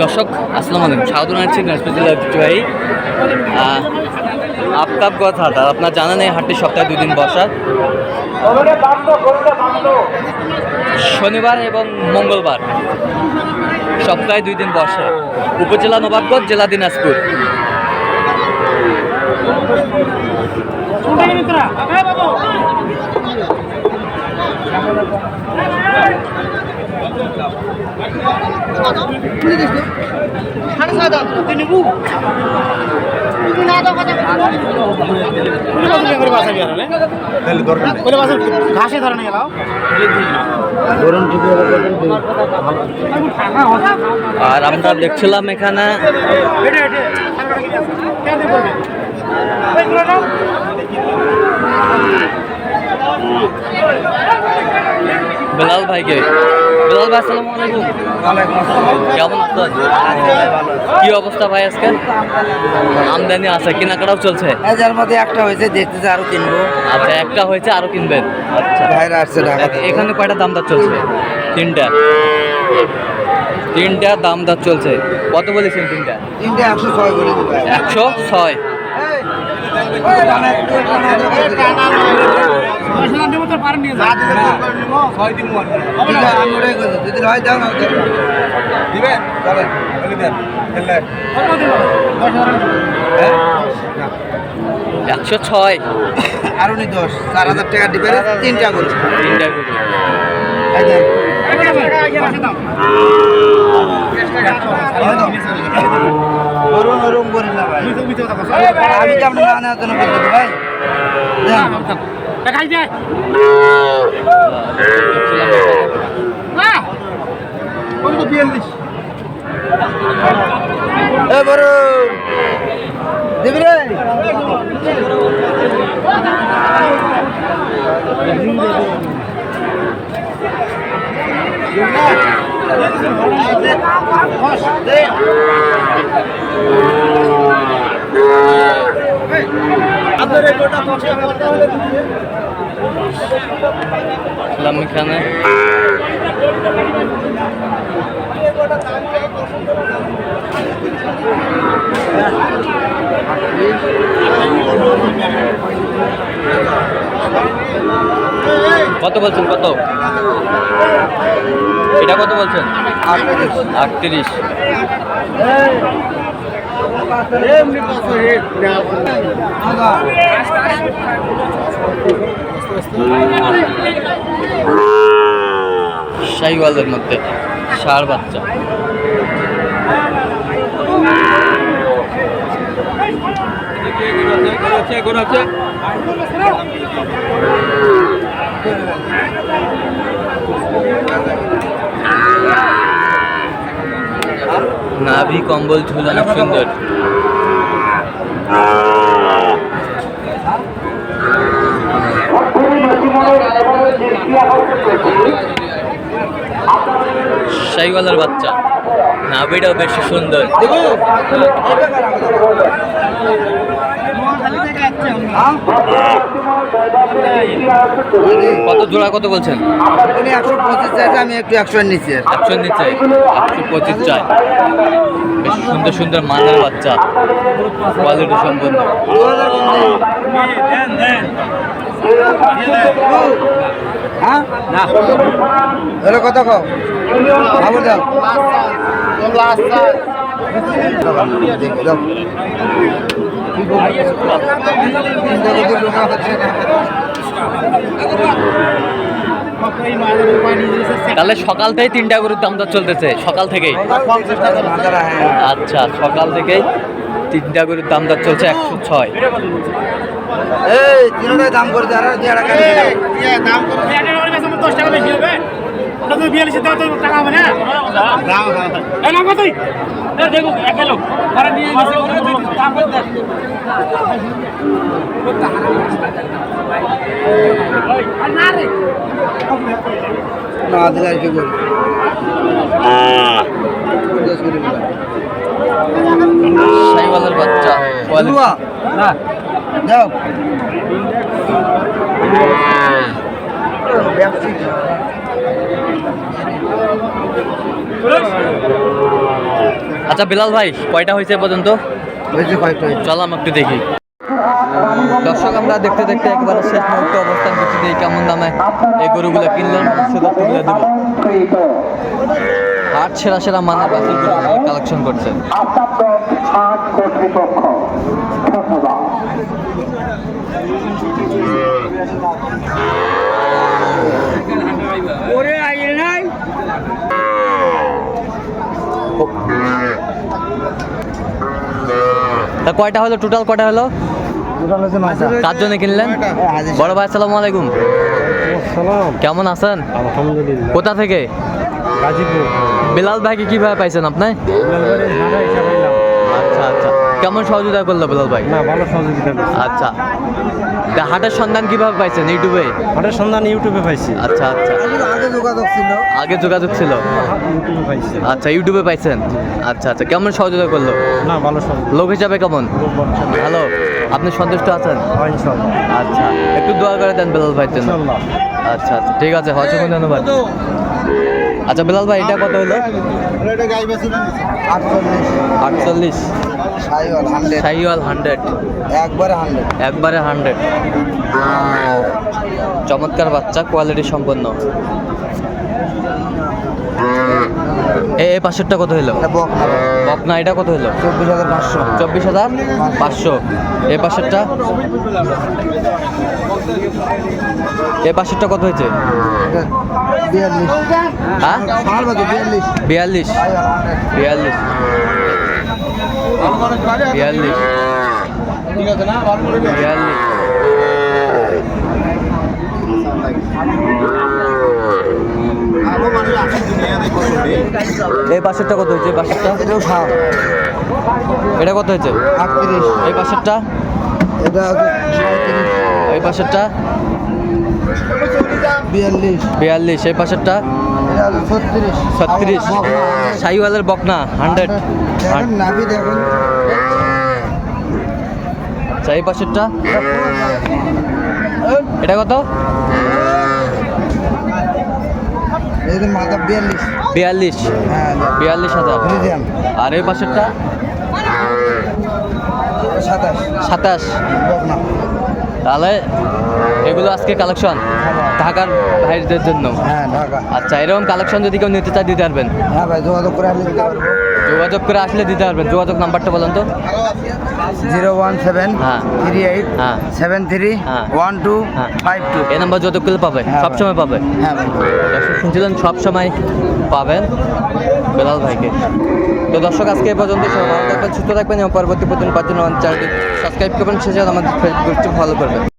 দর্শক, আসসালামু আলাইকুম। স্বাগত জানাচ্ছি নাসপিজুল ভাই আফতাব কথা আর আপনার জানা নেই, হাটটি সপ্তাহে দুদিন বসার শনিবার এবং মঙ্গলবার সপ্তাহে দুই দিন বসে। উপজেলা নবাবগঞ্জ, জেলা দিনাজপুর। ঘাসে ধরে আর আমরা দেখছিলাম এখানে বেলাল ভাইকে। বেলাল ভাই আসসালামু আলাইকুম। কেমন আছেন? কি অবস্থা ভাই আজকে? আমদানি আছে কেনাকাটাও চলছে? যার মধ্যে একটা হয়েছে দেখতেছে আরও কিনবো। আচ্ছা একটা হয়েছে আরও কিনবেন। আচ্ছা। ভাইরা আসছে ঢাকা। এখানে কয়টা দাম দর চলছে? তিনটা। তিনটা দাম দর চলছে। কত বলেছেন তিনটা? তিনটে একশো ছয় দিবে একশো ছয়। হয়। দাও না দিবেন? চলেন একশো ছয়। আরও নি দশ। চার হাজার টাকা দিবে তিনটা করছে তিনটা ভাই আমি কি আপনার না নেওয়ার জন্য বলতেছি ভাই দেন। এ বড়। দিবি রে। ছিলাম এখানে কত বলছেন কত? এটা কত বলছেন? আটত্রিশ। শাহিওয়ালের মধ্যে ষাঁড় বাচ্চা। নাভি কম্বল ঝুল অনেক সুন্দর। শাহিওয়ালের বাচ্চা। নাভিটাও বেশ সুন্দর। কত জোড়া কত বলছেন? উনি একশো পঁচিশ চাইছে আমি একটু একশো নিচে একশো নিচে একশো পঁচিশ চাই। বেশ সুন্দর সুন্দর মানের বাচ্চা। কোয়ালিটি সম্পন্ন। হ্যাঁ? না এর কত খাও খবর দাও। দাও। তাহলে সকাল থেকেই তিনটা গরুর দাম দর চলতেছে সকাল থেকেই? হ্যাঁ। আচ্ছা সকাল থেকেই তিনটা গরুর দাম দর চলছে একশো ছয়। এই তিনটাই দাম করে আর দিয়ে রাখা টাকা বেশি তো টাকা হবে না? এই নাম কতই দেখো এক লোক তারা নিয়ে দাম করে না দিলে আর কি বাচ্চা যাও। ব্যবসায়িক আচ্ছা বিলাল ভাই কয়টা হয়েছে পর্যন্ত? চলো আমি একটু দেখি। দর্শক আমরা দেখতে দেখতে একবারে শেষ মুহূর্তে অবস্থান করছি যে কেমন দামে এই গরুগুলো কিনলাম সেটা তুলে দেবো। হাট সেরা সেরা মানের বাসের কালেকশন করছে। তা কয়টা হলো? টোটাল কয়টা হলো? কার জন্য কিনলেন? বড় ভাই আসসালামু আলাইকুম। কেমন আছেন? কোথা থেকে? বিলাল ভাইকে কীভাবে পাইছেন আপনি? কেমন সহযোগিতা করল বিলাল ভাই? না ভালো সহযোগিতা আচ্ছা। তা হাটের সন্ধান কীভাবে পাইছেন ইউটিউবে? হাটের সন্ধান ইউটিউবে পাইছি। আচ্ছা আচ্ছা। আগে যোগাযোগ ছিল। আগে যোগাযোগ ছিল? ইউটিউবে পাইছি। আচ্ছা ইউটিউবে পাইছেন? আচ্ছা আচ্ছা। কেমন সহযোগিতা করল? না ভালো সহযোগিতা। লোক হিসাবে কেমন? ভালো আপনি সন্তুষ্ট আছেন? ইনশাল্লাহ আচ্ছা একটু দোয়া করে দেন বিলাল ভাইয়ের জন্য। আচ্ছা আচ্ছা। ঠিক আছে অসংখ্য ধন্যবাদ। আচ্ছা বিলাল ভাই এটা কত হলো? আটচল্লিশ আটচল্লিশ। সাইওয়াল হান্ড্রেড। একবারে হান্ড্রেড। একবারে হান্ড্রেড। চমৎকার বাচ্চা কোয়ালিটি সম্পন্ন। এ এ পাশেরটা কত হলো বকনা। এটা কত হলো চব্বিশ হাজার পাঁচশো। চব্বিশ হাজার পাঁচশো। এ পাশেরটা এ পাশেরটা কত হয়েছে বিয়াল্লিশ। হ্যাঁ? বিয়াল্লিশ। বিয়াল্লিশ। হান্ড্রেড। বিয়াল্লিশ। বিয়াল্লিশ। বিয়াল্লিশ এই পাশেরটা কত হয়েছে? এই পাশেরটা? এটাও সাত এটা কত হয়েছে? আটত্রিশ। এই পাশেরটা? এটা এই পাশেরটা? বিয়াল্লিশ। বিয়াল্লিশ। এই পাশেরটা? ছত্রিশ। সাইওয়ালের বকনা, হান্ড্রেড। নাভি দেখেন এই পাশেরটা এটা কত? বিয়াল্লিশ। বিয়াল্লিশ হাজার। আর এই পাশেরটা? সাতাশ। সাতাশ। তাহলে এগুলো আজকে কালেকশন ঢাকার ভাইদের জন্য। হ্যাঁ ঢাকা। আচ্ছা এরকম কালেকশন যদি কেউ নিতে চায় দিতে পারবেন? হ্যাঁ ভাই যোগাযোগ করে আসলে দিতে যোগাযোগ করে আসলে দিতে পারবেন। যোগাযোগ নাম্বারটা বলেন তো। জিরো ওয়ান সেভেন হ্যাঁ। থ্রি এইট হ্যাঁ। সেভেন থ্রি হ্যাঁ। One two. Five two. এই নাম্বার যত করলে পাবে? হ্যাঁ, সব সময় পাবে? হ্যাঁ শুনছিলেন সব সময় পাবেন বেলাল ভাইকে। তো দর্শক, আজকে এ পর্যন্ত সবাই ভালো থাকবেন, সুস্থ থাকবেন এবং পরবর্তী পর্যন্ত পাচ্ছেন আমাদের চ্যানেলটি সাবস্ক্রাইব করবেন। সেজন্য আমাদের ফেসবুক ফলো করবেন